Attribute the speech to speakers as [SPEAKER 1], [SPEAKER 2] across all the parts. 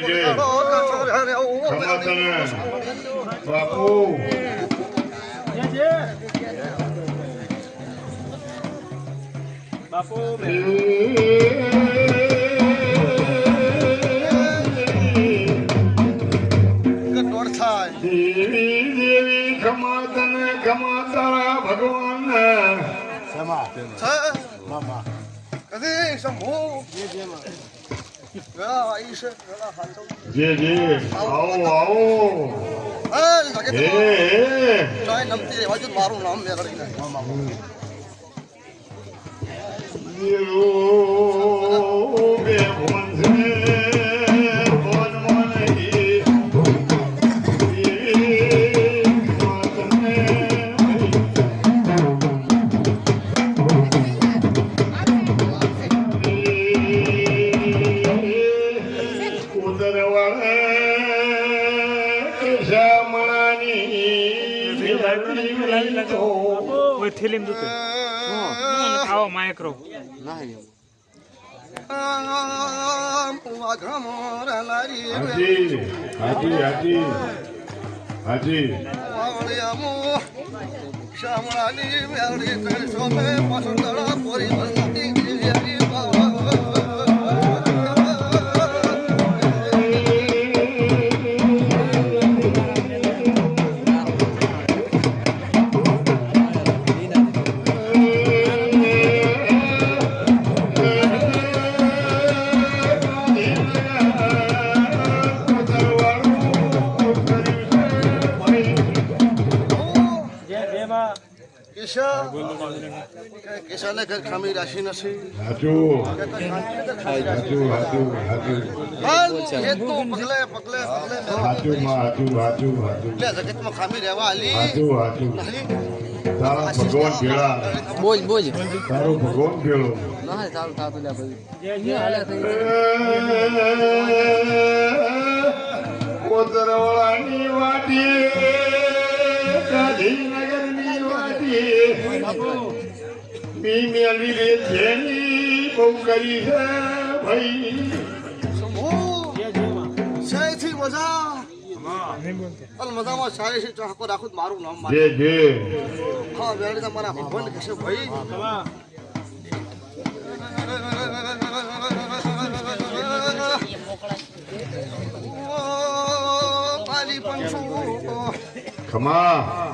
[SPEAKER 1] જય ખમા તને બાપુ.
[SPEAKER 2] બાપુ
[SPEAKER 1] દેવી દેવી ખમા તને ખમા તારા ભગવાન.
[SPEAKER 3] કદી આવી છે વેળા હાચો
[SPEAKER 1] જે જે. આવો આવો.
[SPEAKER 3] એ એ મારું નામ મેળવી નાખ
[SPEAKER 2] ઓય થેલીમ દુખે આવો માયક્રો
[SPEAKER 3] લારી
[SPEAKER 1] હાજી હાજી હાજી. હાજી.
[SPEAKER 3] શામળાની મેળી કરશો મે પસંદડા પોરી બંધી કેશા કેશાને ખામી રાશી નથી ખામી રહેવા આલી
[SPEAKER 1] હાચું
[SPEAKER 4] બોજ બોજ ના સારું થાતું લે ભાઈ
[SPEAKER 1] કોતરવાળાની વાટી મી મેળવી રે જેની બહુ કરી છે ભાઈ
[SPEAKER 3] સહેથી મજા મજામાં સારી છે ચાહકો રાખું મારું નામ મારે હા તમારા ભગવાન કહેશે ભાઈ
[SPEAKER 1] ખમા.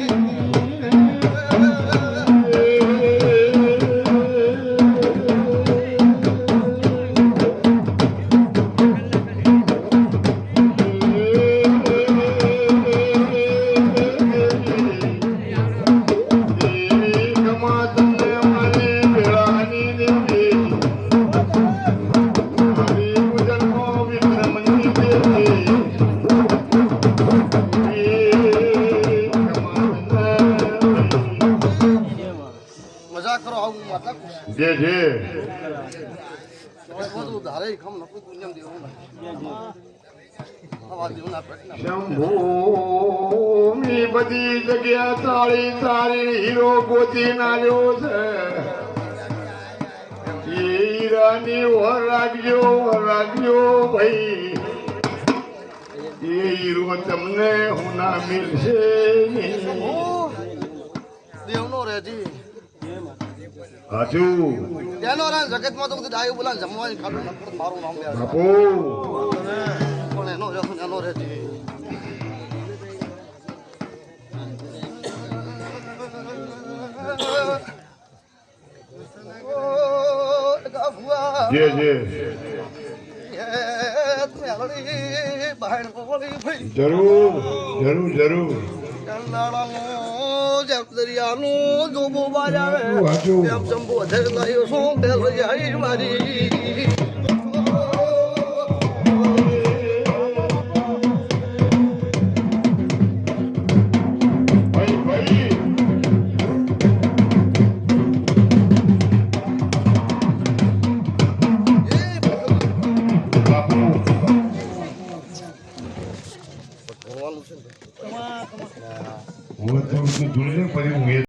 [SPEAKER 1] શંભુની બધી જગ્યા તાળી તાળી હીરો ગોતી નાલ્યો છે એ હીરાની વર રાખજો વર રાખજો ભાઈ એ હીરો તમને હું ના મિલશે
[SPEAKER 3] દેવનો રહેજી
[SPEAKER 1] હાચું
[SPEAKER 3] તેનો રા જગતમાં તો બધું ડાયું બોલા જમવાની ખાતું નકર મારું નામ લે
[SPEAKER 1] બાપુ.
[SPEAKER 3] પણ એનો રહેશે એનો રે
[SPEAKER 1] જે. જે
[SPEAKER 3] ભઈ.
[SPEAKER 1] જરૂર જરૂર જરૂર.
[SPEAKER 3] જેમ દરિયાનું જોબો બાજ આવે. તેમ ચંબુ વધે લાયો શું પેલ જાય મારી ભણવાનું છે ને
[SPEAKER 1] હું તો જોઈ લે પછી હું એ